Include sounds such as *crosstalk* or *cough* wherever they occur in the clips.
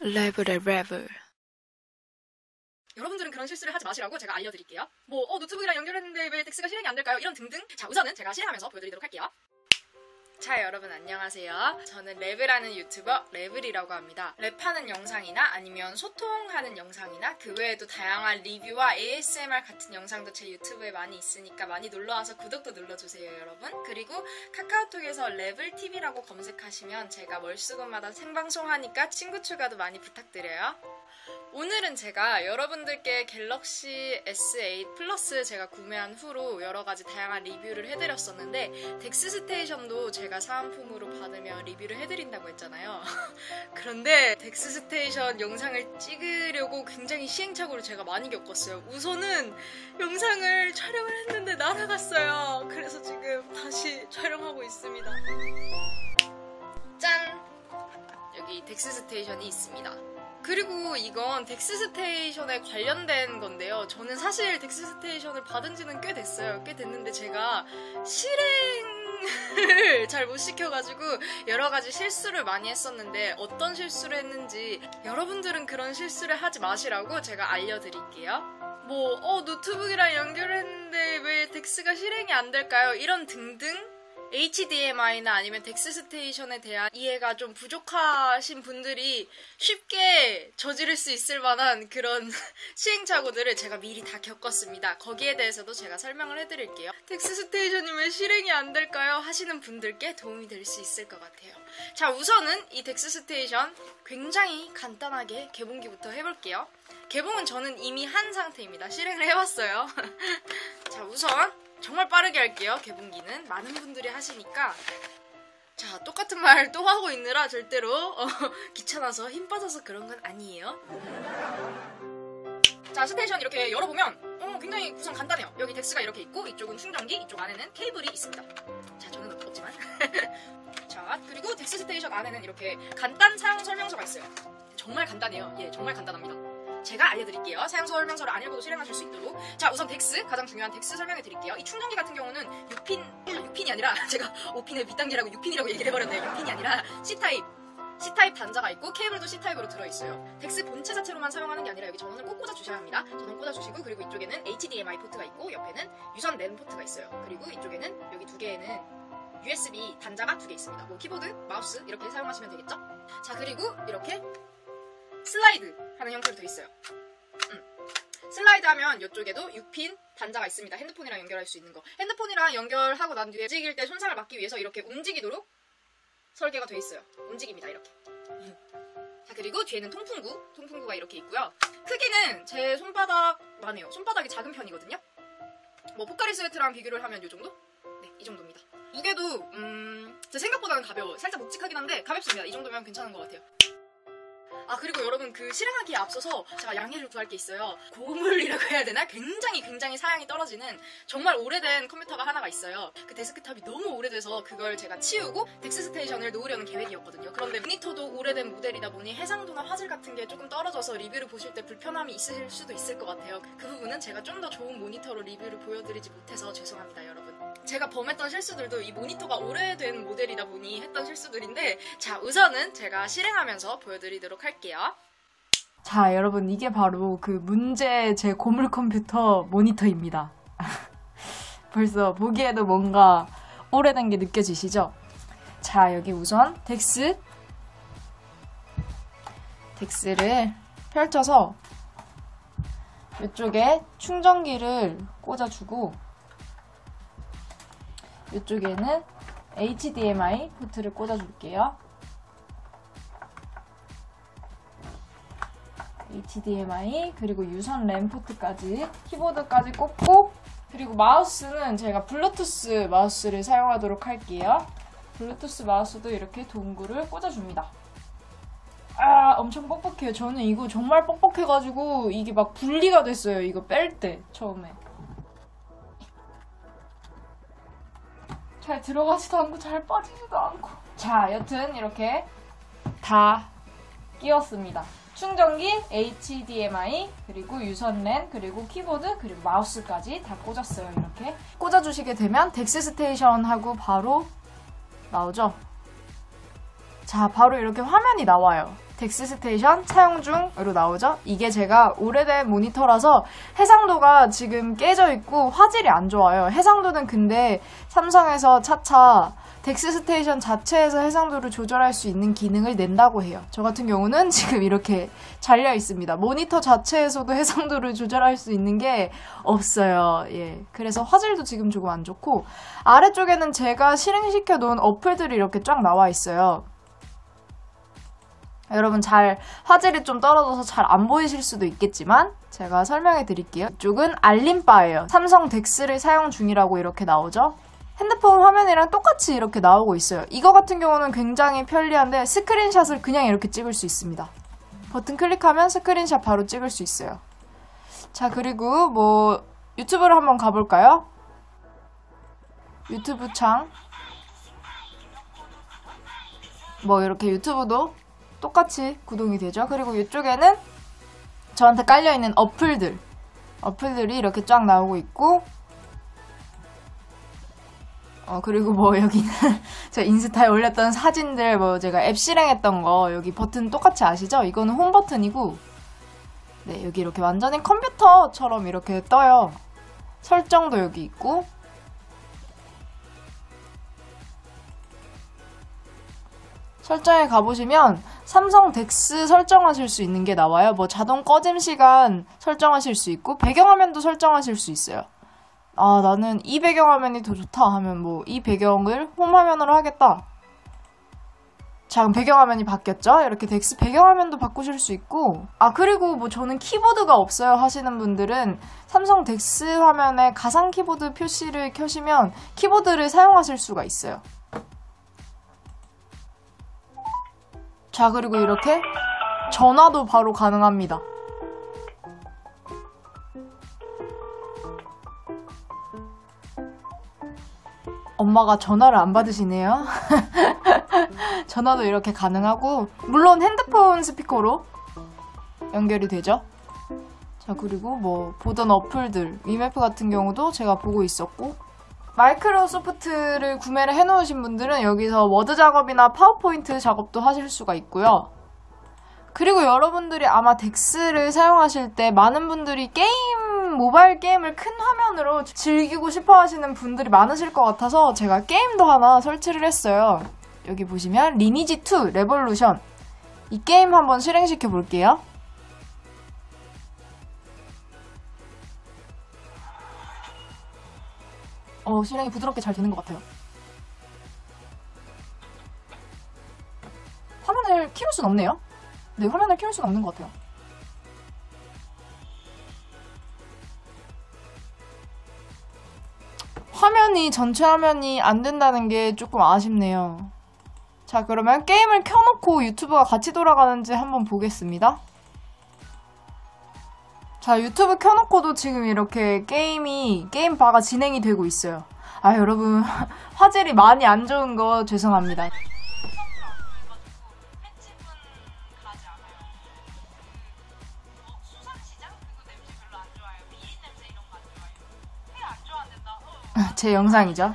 레벨의 레벨. 여러분들은 그런 실수를 하지 마시라고 제가 알려드릴게요. 뭐, 어, 노트북이랑 연결했는데 왜 덱스가 실행이 안 될까요? 이런 등등. 자, 우선은 제가 실행하면서 보여드리도록 할게요. 자, 여러분 안녕하세요. 저는 랩이라는 유튜버 랩을이라고 합니다. 랩하는 영상이나 아니면 소통하는 영상이나 그 외에도 다양한 리뷰와 ASMR 같은 영상도 제 유튜브에 많이 있으니까 많이 놀러와서 구독도 눌러주세요, 여러분. 그리고 카카오톡에서 랩을TV라고 검색하시면 제가 월수금마다 생방송하니까 친구 추가도 많이 부탁드려요. 오늘은 제가 여러분들께 갤럭시 S8 플러스 제가 구매한 후로 여러 가지 다양한 리뷰를 해드렸었는데 덱스 스테이션도 제가 사은품으로 받으면 리뷰를 해드린다고 했잖아요. *laughs* 그런데 덱스 스테이션 영상을 찍으려고 굉장히 시행착오를 제가 많이 겪었어요. 우선은 영상을 촬영을 했는데 날아갔어요. 그래서 지금 다시 촬영하고 있습니다. 짠! 여기 덱스 스테이션이 있습니다. 그리고 이건 덱스 스테이션에 관련된 건데요. 저는 사실 덱스 스테이션을 받은 지는 꽤 됐어요. 꽤 됐는데 제가 실행을 *laughs* 잘 못 시켜가지고 여러 가지 실수를 많이 했었는데 어떤 실수를 했는지 여러분들은 그런 실수를 하지 마시라고 제가 알려드릴게요. 뭐, 어, 노트북이랑 연결을 했는데 왜 덱스가 실행이 안 될까요? 이런 등등 HDMI나 아니면 덱스 스테이션에 대한 이해가 좀 부족하신 분들이 쉽게 저지를 수 있을 만한 그런 *laughs* 시행착오들을 제가 미리 다 겪었습니다. 거기에 대해서도 제가 설명을 해드릴게요. 덱스 스테이션이 왜 실행이 안 될까요? 하시는 분들께 도움이 될 수 있을 것 같아요. 자, 우선은 이 덱스 스테이션 굉장히 간단하게 개봉기부터 해볼게요. 개봉은 저는 이미 한 상태입니다. 실행을 해봤어요. *laughs* 자, 우선 정말 빠르게 할게요. 개봉기는 많은 분들이 하시니까 자 똑같은 말 또 하고 있느라 절대로 어, *laughs* 귀찮아서 힘 빠져서 그런 건 아니에요. 자 스테이션 이렇게 열어보면 어, 굉장히 구성 간단해요. 여기 덱스가 이렇게 있고 이쪽은 충전기, 이쪽 안에는 케이블이 있습니다. 자 저는 없지만 *laughs* 자 그리고 덱스 스테이션 안에는 이렇게 간단 사용 설명서가 있어요. 정말 간단해요. 예 정말 간단합니다. 제가 알려드릴게요. 사용 설명서를 안 읽어도 실행하실 수 있도록. 자, 우선 덱스, 가장 중요한 덱스 설명해 드릴게요. 이 충전기 같은 경우는 6핀, 아, 6핀이 아니라 *laughs* 제가 5핀을 B단계라고 6핀이라고 얘기를 해버렸네요. 6핀이 아니라 C타입. C타입 단자가 있고 케이블도 C타입으로 들어있어요. 덱스 본체 자체로만 사용하는 게 아니라 여기 전원을 꼭 꽂아 주셔야 합니다. 전원 꽂아 주시고 그리고 이쪽에는 HDMI 포트가 있고 옆에는 유선 랜 포트가 있어요. 그리고 이쪽에는 여기 두 개에는 USB 단자가 두 개 있습니다. 뭐 키보드, 마우스 이렇게 사용하시면 되겠죠? 자 그리고 이렇게 슬라이드 하는 형태로 되어 있어요. 음. 슬라이드 하면 이쪽에도 6핀 단자가 있습니다. 핸드폰이랑 연결할 수 있는 거. 핸드폰이랑 연결하고 난 뒤에 움직일 때 손상을 막기 위해서 이렇게 움직이도록 설계가 되어 있어요. 움직입니다. 이렇게. 자 그리고 뒤에는 통풍구. 통풍구가 이렇게 있고요. 크기는 제 손바닥만 해요. 손바닥이 작은 편이거든요. 뭐 포카리 스웨트랑 비교를 하면 이 정도? 네, 이 정도입니다. 무게도 음, 제 생각보다는 가벼워요. 살짝 묵직하긴 한데 가볍습니다. 이 정도면 괜찮은 것 같아요. 아 그리고 여러분 그 실행하기에 앞서서 제가 양해를 구할 게 있어요. 고물이라고 해야 되나? 굉장히 굉장히 사양이 떨어지는 정말 오래된 컴퓨터가 하나가 있어요. 그 데스크탑이 너무 오래돼서 그걸 제가 치우고 덱스 스테이션을 놓으려는 계획이었거든요. 그런데 모니터도 오래된 모델이다 보니 해상도나 화질 같은 게 조금 떨어져서 리뷰를 보실 때 불편함이 있으실 수도 있을 것 같아요. 그 부분은 제가 좀 더 좋은 모니터로 리뷰를 보여드리지 못해서 죄송합니다, 여러분. 제가 범했던 실수들도 이 모니터가 오래된 모델이다 보니 했던 실수들인데 자 우선은 제가 실행하면서 보여드리도록 할게요. 자, 여러분, 이게 바로 그 문제 제 고물 컴퓨터 모니터입니다. *laughs* 벌써 보기에도 뭔가 오래된 게 느껴지시죠? 자, 여기 우선 덱스. 덱스를 펼쳐서 이쪽에 충전기를 꽂아주고 이쪽에는 HDMI 포트를 꽂아줄게요. HDMI 그리고 유선 램 포트까지 키보드까지 꽂고 그리고 마우스는 제가 블루투스 마우스를 사용하도록 할게요. 블루투스 마우스도 이렇게 동굴을 꽂아줍니다. 아 엄청 뻑뻑해요. 저는 이거 정말 뻑뻑해가지고 이게 막 분리가 됐어요. 이거 뺄 때 처음에. 잘 들어가지도 않고 잘 빠지지도 않고. 자 여튼 이렇게 다 끼웠습니다. 충전기, HDMI, 그리고 유선랜, 그리고 키보드, 그리고 마우스까지 다 꽂았어요. 이렇게 꽂아주시게 되면 덱스 스테이션하고 바로 나오죠. 자, 바로 이렇게 화면이 나와요. 덱스 스테이션 사용 중으로 나오죠. 이게 제가 오래된 모니터라서 해상도가 지금 깨져 있고 화질이 안 좋아요. 해상도는 근데 삼성에서 차차 덱스 스테이션 자체에서 해상도를 조절할 수 있는 기능을 낸다고 해요. 저 같은 경우는 *laughs* 지금 이렇게 잘려 있습니다. 모니터 자체에서도 해상도를 조절할 수 있는 게 없어요. 예. 그래서 화질도 지금 조금 안 좋고 아래쪽에는 제가 실행시켜 놓은 어플들이 이렇게 쫙 나와 있어요. 여러분 잘 화질이 좀 떨어져서 잘 안 보이실 수도 있겠지만 제가 설명해 드릴게요. 이쪽은 알림바예요. 삼성 덱스를 사용 중이라고 이렇게 나오죠. 핸드폰 화면이랑 똑같이 이렇게 나오고 있어요. 이거 같은 경우는 굉장히 편리한데 스크린샷을 그냥 이렇게 찍을 수 있습니다. 버튼 클릭하면 스크린샷 바로 찍을 수 있어요. 자, 그리고 뭐 유튜브를 한번 가볼까요? 유튜브 창. 뭐 이렇게 유튜브도 똑같이 구동이 되죠. 그리고 이쪽에는 저한테 깔려있는 어플들. 어플들이 이렇게 쫙 나오고 있고, 어, 그리고 뭐 여기는 *laughs* 제가 인스타에 올렸던 사진들, 뭐 제가 앱 실행했던 거, 여기 버튼 똑같이 아시죠? 이거는 홈 버튼이고, 네, 여기 이렇게 완전히 컴퓨터처럼 이렇게 떠요. 설정도 여기 있고, 설정에 가보시면 삼성 덱스 설정하실 수 있는 게 나와요. 뭐 자동 꺼짐 시간 설정하실 수 있고 배경화면도 설정하실 수 있어요. 아 나는 이 배경화면이 더 좋다 하면 뭐 이 배경을 홈화면으로 하겠다. 자 그럼 배경화면이 바뀌었죠? 이렇게 덱스 배경화면도 바꾸실 수 있고 아 그리고 뭐 저는 키보드가 없어요 하시는 분들은 삼성 덱스 화면에 가상 키보드 표시를 켜시면 키보드를 사용하실 수가 있어요. 자, 그리고 이렇게 전화도 바로 가능합니다. 엄마가 전화를 안 받으시네요. *laughs* 전화도 이렇게 가능하고, 물론 핸드폰 스피커로 연결이 되죠. 자, 그리고 뭐, 보던 어플들, 위맵프 같은 경우도 제가 보고 있었고, 마이크로소프트를 구매를 해놓으신 분들은 여기서 워드 작업이나 파워포인트 작업도 하실 수가 있고요. 그리고 여러분들이 아마 덱스를 사용하실 때 많은 분들이 게임, 모바일 게임을 큰 화면으로 즐기고 싶어 하시는 분들이 많으실 것 같아서 제가 게임도 하나 설치를 했어요. 여기 보시면 리니지2 레볼루션. 이 게임 한번 실행시켜 볼게요. 어, 실행이 부드럽게 잘 되는 것 같아요. 화면을 키울 순 없네요. 네, 화면을 키울 순 없는 것 같아요. 화면이, 전체 화면이 안 된다는 게 조금 아쉽네요. 자, 그러면 게임을 켜놓고 유튜브가 같이 돌아가는지 한번 보겠습니다. 자, 유튜브 켜놓고도 지금 이렇게 게임이, 게임 바가 진행이 되고 있어요. 아, 여러분, *laughs* 화질이 많이 안 좋은 거 죄송합니다. *laughs* 제 영상이죠.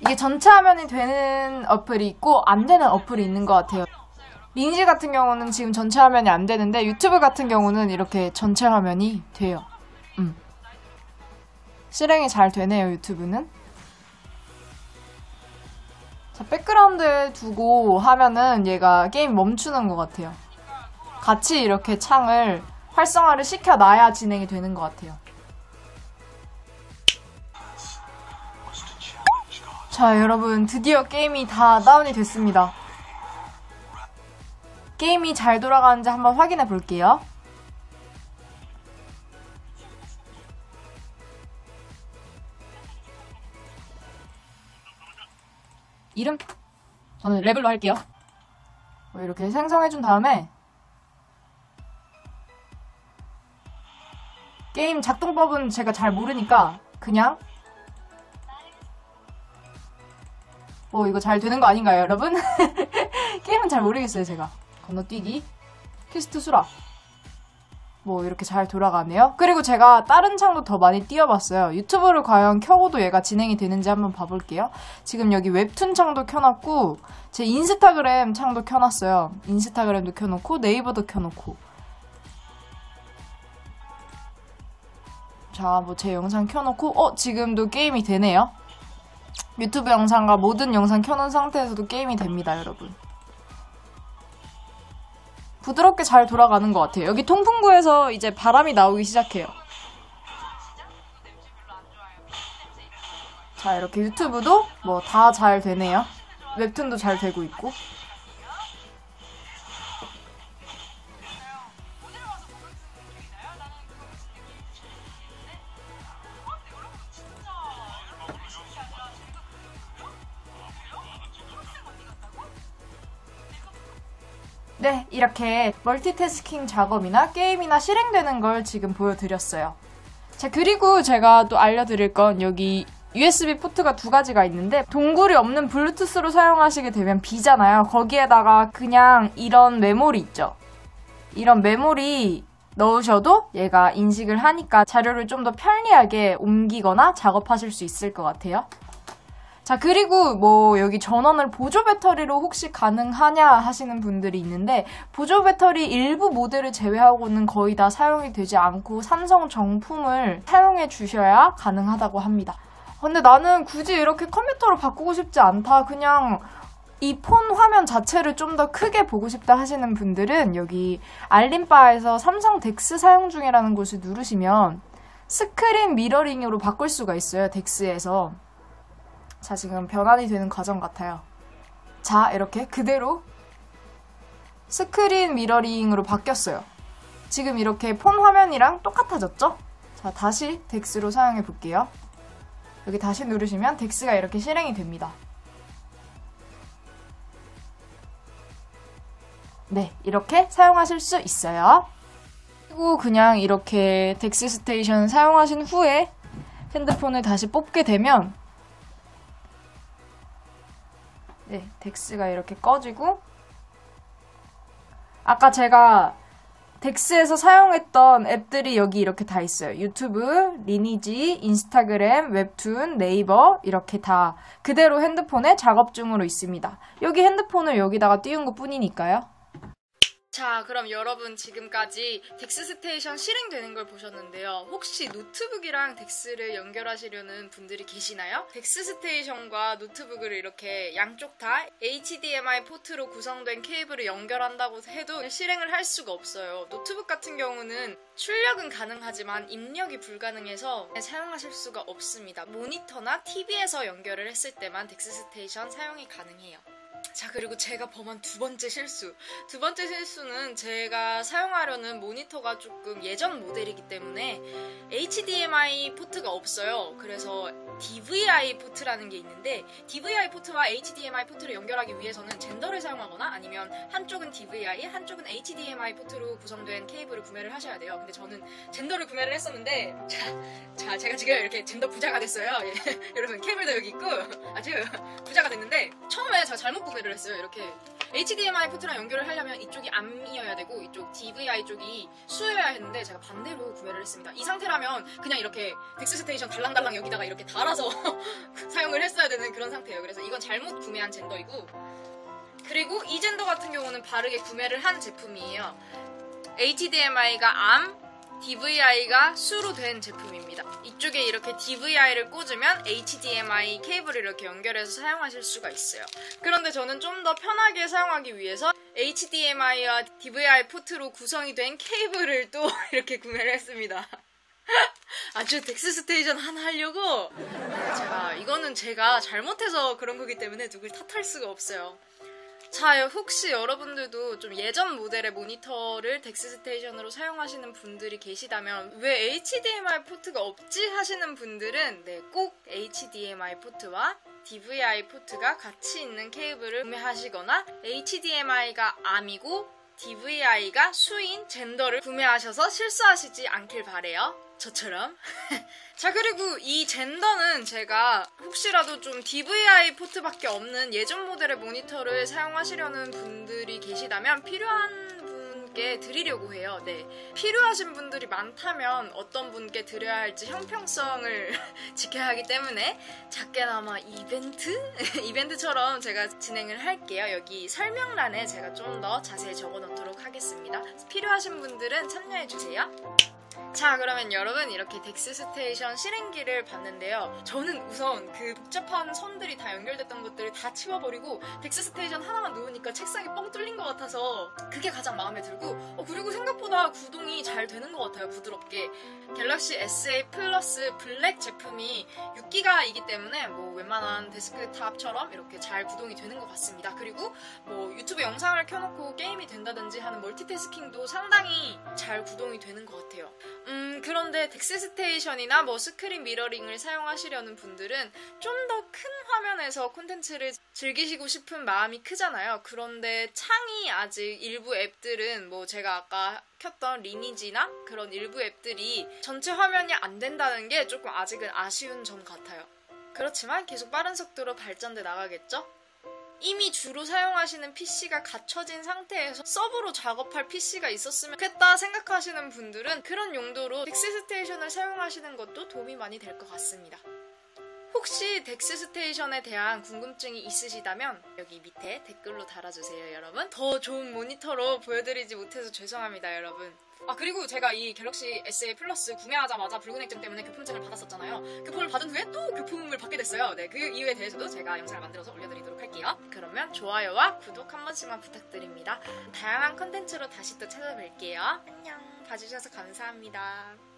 이게 전체 화면이 되는 어플이 있고 안 되는 어플이 있는 것 같아요. 린지 같은 경우는 지금 전체 화면이 안 되는데 유튜브 같은 경우는 이렇게 전체 화면이 돼요. 음. 실행이 잘 되네요, 유튜브는. 자, 백그라운드에 두고 하면은 얘가 게임 멈추는 것 같아요. 같이 이렇게 창을 활성화를 시켜놔야 진행이 되는 것 같아요. 자, 여러분, 드디어 게임이 다 다운이 됐습니다. 게임이 잘 돌아가는지 한번 확인해 볼게요. 이름? 저는 레벨로 할게요. 뭐 이렇게 생성해 준 다음에 게임 작동법은 제가 잘 모르니까 그냥 뭐 이거 잘 되는 거 아닌가요, 여러분? *laughs* 게임은 잘 모르겠어요, 제가. 건너뛰기, 퀘스트 수락. 뭐 이렇게 잘 돌아가네요. 그리고 제가 다른 창도 더 많이 띄워봤어요. 유튜브를 과연 켜고도 얘가 진행이 되는지 한번 봐볼게요. 지금 여기 웹툰 창도 켜놨고 제 인스타그램 창도 켜놨어요. 인스타그램도 켜놓고 네이버도 켜놓고 자, 뭐 제 영상 켜놓고 어 지금도 게임이 되네요. 유튜브 영상과 모든 영상 켜놓은 상태에서도 게임이 됩니다, 여러분. 부드럽게 잘 돌아가는 것 같아요. 여기 통풍구에서 이제 바람이 나오기 시작해요. 자, 이렇게 유튜브도 뭐 다 잘 되네요. 웹툰도 잘 되고 있고. 네, 이렇게 멀티태스킹 작업이나 게임이나 실행되는 걸 지금 보여드렸어요. 자, 그리고 제가 또 알려드릴 건 여기 USB 포트가 두 가지가 있는데 동굴이 없는 블루투스로 사용하시게 되면 비잖아요. 거기에다가 그냥 이런 메모리 있죠. 이런 메모리 넣으셔도 얘가 인식을 하니까 자료를 좀 더 편리하게 옮기거나 작업하실 수 있을 것 같아요. 자, 그리고 뭐 여기 전원을 보조 배터리로 혹시 가능하냐 하시는 분들이 있는데 보조 배터리 일부 모델을 제외하고는 거의 다 사용이 되지 않고 삼성 정품을 사용해 주셔야 가능하다고 합니다. 근데 나는 굳이 이렇게 컴퓨터로 바꾸고 싶지 않다. 그냥 이폰 화면 자체를 좀 더 크게 보고 싶다 하시는 분들은 여기 알림바에서 삼성 덱스 사용 중이라는 곳을 누르시면 스크린 미러링으로 바꿀 수가 있어요. 덱스에서. 자, 지금 변환이 되는 과정 같아요. 자, 이렇게 그대로 스크린 미러링으로 바뀌었어요. 지금 이렇게 폰 화면이랑 똑같아졌죠? 자, 다시 덱스로 사용해 볼게요. 여기 다시 누르시면 덱스가 이렇게 실행이 됩니다. 네, 이렇게 사용하실 수 있어요. 그리고 그냥 이렇게 덱스 스테이션 사용하신 후에 핸드폰을 다시 뽑게 되면 네, 덱스가 이렇게 꺼지고 아까 제가 덱스에서 사용했던 앱들이 여기 이렇게 다 있어요. 유튜브, 리니지, 인스타그램, 웹툰, 네이버 이렇게 다 그대로 핸드폰에 작업 중으로 있습니다. 여기 핸드폰을 여기다가 띄운 것 뿐이니까요. 자, 그럼 여러분 지금까지 덱스 스테이션 실행되는 걸 보셨는데요. 혹시 노트북이랑 덱스를 연결하시려는 분들이 계시나요? 덱스 스테이션과 노트북을 이렇게 양쪽 다 HDMI 포트로 구성된 케이블을 연결한다고 해도 실행을 할 수가 없어요. 노트북 같은 경우는 출력은 가능하지만 입력이 불가능해서 사용하실 수가 없습니다. 모니터나 TV에서 연결을 했을 때만 덱스 스테이션 사용이 가능해요. 자, 그리고 제가 범한 두 번째 실수. 두 번째 실수는 제가 사용하려는 모니터가 조금 예전 모델이기 때문에 HDMI 포트가 없어요. 그래서 DVI 포트라는 게 있는데 DVI 포트와 HDMI 포트를 연결하기 위해서는 젠더를 사용하거나 아니면 한쪽은 DVI, 한쪽은 HDMI 포트로 구성된 케이블을 구매를 하셔야 돼요. 근데 저는 젠더를 구매를 했었는데 자, 자 제가 지금 이렇게 젠더 부자가 됐어요. 예. *laughs* 여러분 케이블도 여기 있고 아주 부자가 됐는데 처음에 제가 잘못 구매를 했어요. 이렇게 HDMI 포트랑 연결을 하려면 이쪽이 암이어야 되고 이쪽 DVI 쪽이 수여야 했는데 제가 반대로 구매를 했습니다. 이 상태라면 그냥 이렇게 덱스 스테이션 달랑달랑 여기다가 이렇게 달아서 *laughs* 사용을 했어야 되는 그런 상태예요. 그래서 이건 잘못 구매한 젠더이고 그리고 이 젠더 같은 경우는 바르게 구매를 한 제품이에요. HDMI가 암, DVI가 수로 된 제품입니다. 이쪽에 이렇게 DVI를 꽂으면 HDMI 케이블을 이렇게 연결해서 사용하실 수가 있어요. 그런데 저는 좀 더 편하게 사용하기 위해서 HDMI와 DVI 포트로 구성이 된 케이블을 또 *laughs* 이렇게 구매를 했습니다. *laughs* 아주 덱스 스테이션 하나 하려고 자 이거는 제가 잘못해서 그런 거기 때문에 누굴 탓할 수가 없어요. 자, 혹시 여러분들도 좀 예전 모델의 모니터를 덱스 스테이션으로 사용하시는 분들이 계시다면 왜 HDMI 포트가 없지 하시는 분들은 네, 꼭 HDMI 포트와 DVI 포트가 같이 있는 케이블을 구매하시거나 HDMI가 암이고 DVI가 수인 젠더를 구매하셔서 실수하시지 않길 바래요. 저처럼. *laughs* 자, 그리고 이 젠더는 제가 혹시라도 좀 DVI 포트밖에 없는 예전 모델의 모니터를 사용하시려는 분들이 계시다면 필요한 분께 드리려고 해요. 네. 필요하신 분들이 많다면 어떤 분께 드려야 할지 형평성을 *laughs* 지켜야 하기 때문에 작게나마 이벤트? *laughs* 이벤트처럼 제가 진행을 할게요. 여기 설명란에 제가 좀 더 자세히 적어 놓도록 하겠습니다. 필요하신 분들은 참여해 주세요. 자, 그러면 여러분 이렇게 덱스 스테이션 실행기를 봤는데요. 저는 우선 그 복잡한 선들이 다 연결됐던 것들을 다 치워버리고 덱스 스테이션 하나만 놓으니까 책상이 뻥 뚫린 것 같아서 그게 가장 마음에 들고 어, 그리고 생각보다 구동이 잘 되는 것 같아요. 부드럽게. 갤럭시 SA 플러스 블랙 제품이 6기가이기 때문에 뭐 웬만한 데스크탑처럼 이렇게 잘 구동이 되는 것 같습니다. 그리고 뭐 유튜브 영상을 켜놓고 게임이 된다든지 하는 멀티태스킹도 상당히 잘 구동이 되는 것 같아요. 음, 그런데 덱스 스테이션이나 뭐 스크린 미러링을 사용하시려는 분들은 좀 더 큰 화면에서 콘텐츠를 즐기시고 싶은 마음이 크잖아요. 그런데 창이 아직 일부 앱들은 뭐 제가 아까 켰던 리니지나 그런 일부 앱들이 전체 화면이 안 된다는 게 조금 아직은 아쉬운 점 같아요. 그렇지만 계속 빠른 속도로 발전돼 나가겠죠? 이미 주로 사용하시는 PC가 갖춰진 상태에서 서브로 작업할 PC가 있었으면 좋겠다 생각하시는 분들은 그런 용도로 덱스스테이션을 사용하시는 것도 도움이 많이 될 것 같습니다. 혹시 덱스 스테이션에 대한 궁금증이 있으시다면 여기 밑에 댓글로 달아주세요, 여러분. 더 좋은 모니터로 보여드리지 못해서 죄송합니다, 여러분. 아 그리고 제가 이 갤럭시 SA 플러스 구매하자마자 붉은 액정 때문에 교품증을 받았었잖아요. 교품을 받은 후에 또 교품을 받게 됐어요. 네, 그 이유에 대해서도 제가 영상을 만들어서 올려드리도록 할게요. 그러면 좋아요와 구독 한 번씩만 부탁드립니다. 다양한 컨텐츠로 다시 또 찾아뵐게요. 안녕. 봐주셔서 감사합니다.